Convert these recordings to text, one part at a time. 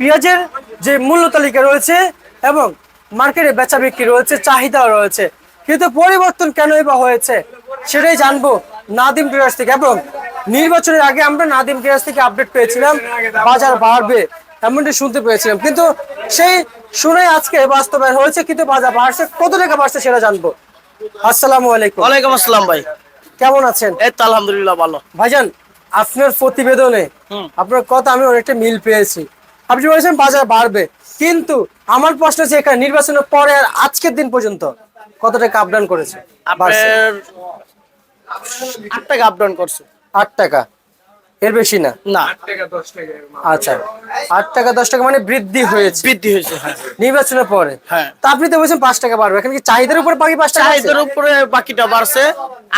পেঁয়াজের যে মূল্য তালিকা রয়েছে এবং মার্কেটে বেচা বিক্রি রয়েছে চাহিদাও রয়েছে কিন্তু পরিবর্তন কেনই বা হয়েছে সেটাই জানব নাদিম টেরাস থেকে। এবং নির্বাচনের আগে আমরা নাদিম টেরাস থেকে আপডেট পেয়েছিলাম বাজার বাড়বে এমনটি শুনতে পেয়েছিলাম কিন্তু সেই শুনে আজকে বাস্তবায়ন হয়েছে কিন্তু বাজার বাড়ছে কত টাকা বাড়ছে সেটা জানব। আসসালামু আলাইকুম। ওয়ালাইকুম আসসালাম ভাই। কেমন আছেন? এই তো আলহামদুলিল্লাহ ভালো। ভাইজান আপনার প্রতিবেদনে আপনার কথা আমি অনেকটা মিল পেয়েছি। আপনি বলেছেন বাজার বাড়বে কিন্তু আমার প্রশ্ন হচ্ছে এখানে নির্বাচনের পরে আর আজকের দিন পর্যন্ত কত টাকা আপ ডাউন করেছে? আপনার আট টাকা আপ ডাউন করছে। আট টাকা? এর বেশি না? না। আচ্ছা। আট টাকা দশ টাকা মানে বৃদ্ধি হয়েছে। বৃদ্ধি হয়েছে হ্যাঁ। নির্বাচনের পরে? হ্যাঁ। তা আপনি তো বলছেন পাঁচ টাকা বাড়বে। এখানে কি চাহিদার উপর বাকি পাঁচ টাকা চাহিদার উপরে বাকিটা বাড়ছে।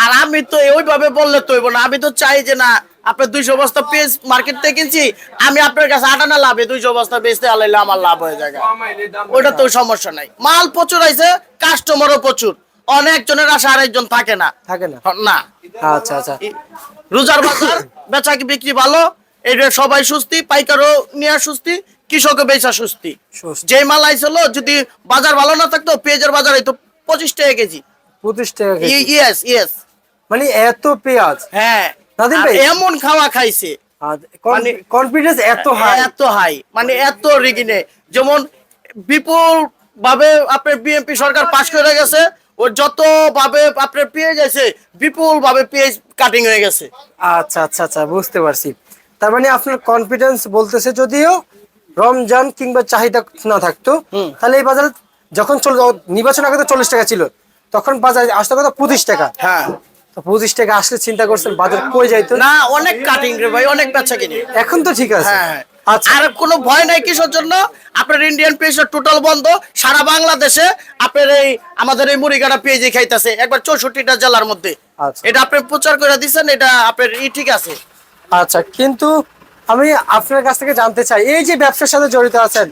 আর আমি তো ওইভাবে বললে তো না। আমি তো চাই যে না আপনার দুইশো বস্তা পেঁয়াজ মার্কেট থেকে কিনছি আমি আপনার কাছে আট আনা লাভে দুইশো বস্তা বেচতে আলাইলে আমার লাভ হয়ে যায় ওটা তো সমস্যা নাই। মাল প্রচুর আইছে কাস্টমারও প্রচুর। অনেক জনের আশা আরেকজন থাকে না। থাকে না? না। আচ্ছা আচ্ছা। রোজার বাজার বেচা বিক্রি ভালো এটা সবাই সুস্থি পাইকারও নিয়ে সুস্থি কৃষকও বেচা সুস্থি। যে মাল আইছিল যদি বাজার ভালো না থাকতো পেঁয়াজের বাজার হইতো পঁচিশ টাকা কেজি। পঁচিশ টাকা কেজি। ইয়েস ইয়েস মানে এত পেঁয়াজ? হ্যাঁ। নাদিম ভাই। এমন খাওয়া খাইছে। মানে- কনফিডেন্স এত হাই এত হাই মানে এত রিগিনে। যেমন বিপুল ভাবে আপনার বিএনপি সরকার পাশ করে গেছে ও যত ভাবে আপনার পেঁয়াজ আছে বিপুল ভাবে পেঁয়াজ কাটিং হয়ে গেছে। আচ্ছা আচ্ছা আচ্ছা বুঝতে পারছি। তার মানে আপনার কনফিডেন্স বলতেছে যদিও রমজান কিংবা চাহিদা না থাকতো তাহলে এই বাজার যখন চল নির্বাচন আগে তো চল্লিশ টাকা ছিল তখন বাজার আসতে কত পঁচিশ টাকা। হ্যাঁ। তো পঁচিশ টাকা আসলে চিন্তা করছেন বাজার কই যাইতো? না অনেক কাটিং রে ভাই অনেক বেচা কিনি। এখন তো ঠিক আছে। হ্যাঁ হ্যাঁ। আচ্ছা। আর কোনো ভয় নাই কিসের জন্য? আপনার ইন্ডিয়ান পেঁয়াজের টোটাল বন্ধ সারা বাংলাদেশে আপনার এই আমাদের এই মুড়িগাড়া পেঁয়াজি খাইতেছে একবার চৌষট্টিটা জেলার মধ্যে। আচ্ছা। এটা আপনি প্রচার করে দিচ্ছেন এটা আপনার ই ঠিক আছে। আচ্ছা কিন্তু আমি আপনার কাছ থেকে জানতে চাই এই যে ব্যবসার সাথে জড়িত আছেন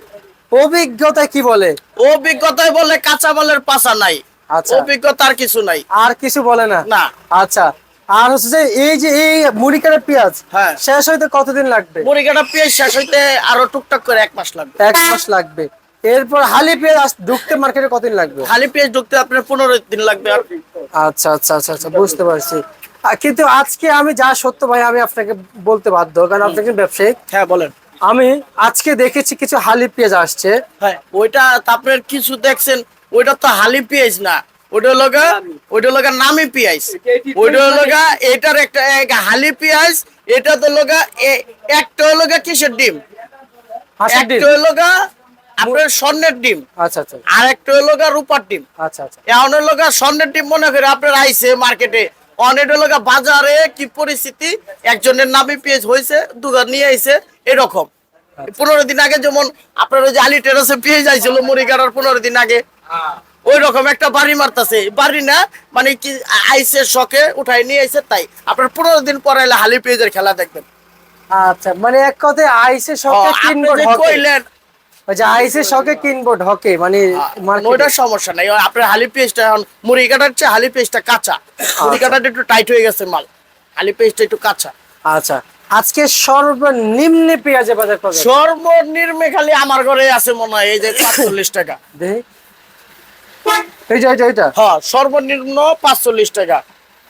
অভিজ্ঞতা কি বলে? অভিজ্ঞতায় বলে কাঁচামালের পাশা নাই। অভিজ্ঞতা আর কিছু নাই। আর কিছু বলে না? না। আচ্ছা। আর হচ্ছে যে এই যে এই মুড়ি কাটা পেঁয়াজ হ্যাঁ। শেষ হইতে কতদিন লাগবে? মুড়িগাড়া পেঁয়াজ শেষ হইতে আরও টুকটাক করে এক মাস লাগবে। এক মাস লাগবে। এরপর হালি পেঁয়াজ ঢুকতে মার্কেটে কতদিন লাগবে? খালি পেঁয়াজ ঢুকতে আপনার পনেরো দিন লাগবে আর। আচ্ছা আচ্ছা আচ্ছা আচ্ছা বুঝতে পারছি। কিন্তু আজকে আমি যা সত্য ভাই আমি আপনাকে বলতে বাধ্য কারণ আপনাকে ব্যবসায়ী। হ্যাঁ বলেন। আমি আজকে দেখেছি কিছু হালি পেঁয়াজ আসছে। হ্যাঁ ওইটা আপনার কিছু দেখছেন ওইটা তো হালি পেঁয়াজ না। ওইটা লগা ওইটা লগা নামি পেঁয়াজ। ওইটা লগা এটার একটা হালি পেঁয়াজ এটা তো লগা একটা লগা কিসের ডিম? একটা লগা আপনার স্বর্ণের ডিম। আচ্ছা আচ্ছা। আর একটা লগা রূপার ডিম। আচ্ছা আচ্ছা। এখন লগা স্বর্ণের ডিম মনে করে আপনার আইছে মার্কেটে অনেক বাজারে কি পরিস্থিতি? একজনের নামি পেঁয়াজ হয়েছে দুগার নিয়ে আইছে এরকম। পনেরো দিন আগে যেমন আপনার ওই যে আলি টেরাসে পেঁয়াজ আইছিল মুড়িগাড়ার পনেরো দিন আগে। ওই রকম একটা বাড়ি মারতাছে। বাড়ি না মানে কি আইসে শখে উঠাই নিয়ে আইছে তাই। আপনার পনেরো দিন পরে এলে হালি পেঁয়াজের খেলা দেখবেন। আচ্ছা মানে এক কথায় আইসে শখে আপনি কিনবো যে ঢকে কইলেন শখে কিনবো ঢকে মানে ওইটার সমস্যা নাই। আপনার হালি পেস্টটা এখন মুড়ি কাটার চেয়ে হালি পেস্টটা কাঁচা। মুড়ি কাটাটা একটু টাইট হয়ে গেছে মাল। হালি পেস্টটা একটু কাঁচা। আচ্ছা। আজকে সর্বনিম্ন পেঁয়াজের বাজার কত সর্বনিম্নে খালি আমার ঘরে আছে মনে হয় এই যে টাকা। এইটা। হ্যাঁ সর্বনিম্ন পাঁচচল্লিশ টাকা।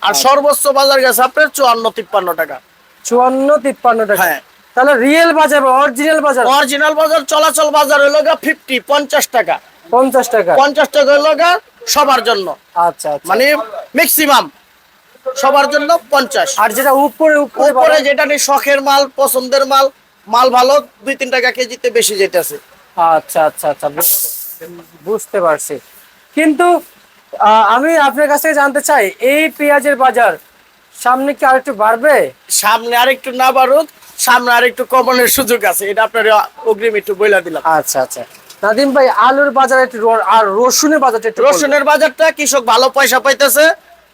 আর সর্বোচ্চ বাজার গেছে আপনার চুয়ান্ন তিপ্পান্ন টাকা। চুয়ান্ন তিপ্পান্ন টাকা। হ্যাঁ। তাহলে রিয়েল বাজার অরিজিনাল বাজার? অরিজিনাল বাজার চলাচল বাজার হলো গা ফিফটি পঞ্চাশ টাকা। পঞ্চাশ টাকা। পঞ্চাশ টাকা হলো গা সবার জন্য। আচ্ছা আচ্ছা। মানে ম্যাক্সিমাম সবার জন্য পঞ্চাশ। আর যেটা উপরে উপরে যেটা নিয়ে শখের মাল পছন্দের মাল মাল ভালো দুই তিন টাকা কেজিতে বেশি যেতেছে। আচ্ছা আচ্ছা আচ্ছা বুঝতে- পারছি। কিন্তু আমি আপনার কাছ থেকে জানতে চাই এই পেঁয়াজের বাজার সামনে কি আর একটু বাড়বে? সামনে আরেকটু না বাড়ুক সামনে আরেকটু কমানোর সুযোগ আছে। এটা আপনার অগ্রিম একটু বইলা দিলাম। আচ্ছা আচ্ছা। নাদিম ভাই আলুর বাজার একটু আর রসুনের বাজারটা একটু। রসুনের বাজারটা কৃষক ভালো পয়সা পাইতেছে।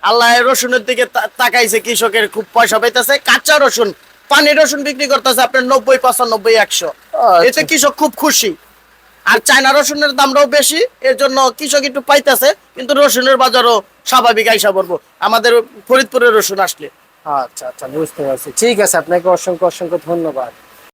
আল্লাহ রসুনের দিকে তাকাইছে কৃষকের খুব পয়সা পাইতেছে। কাঁচা রসুন পানি রসুন বিক্রি করতেছে আপনার নব্বই পঁচানব্বই একশো। আচ্ছা। এতে কৃষক খুব খুশি। আর চায়না রসুনের দামটাও বেশি এর জন্য কৃষক একটু পাইতেছে কিন্তু রসুনের বাজারও স্বাভাবিক আইসা পড়ব। আমাদের ফরিদপুরের রসুন আসলে। আচ্ছা আচ্ছা বুঝতে পারছি। ঠিক আছে আপনাকে অসংখ্য অসংখ্য ধন্যবাদ।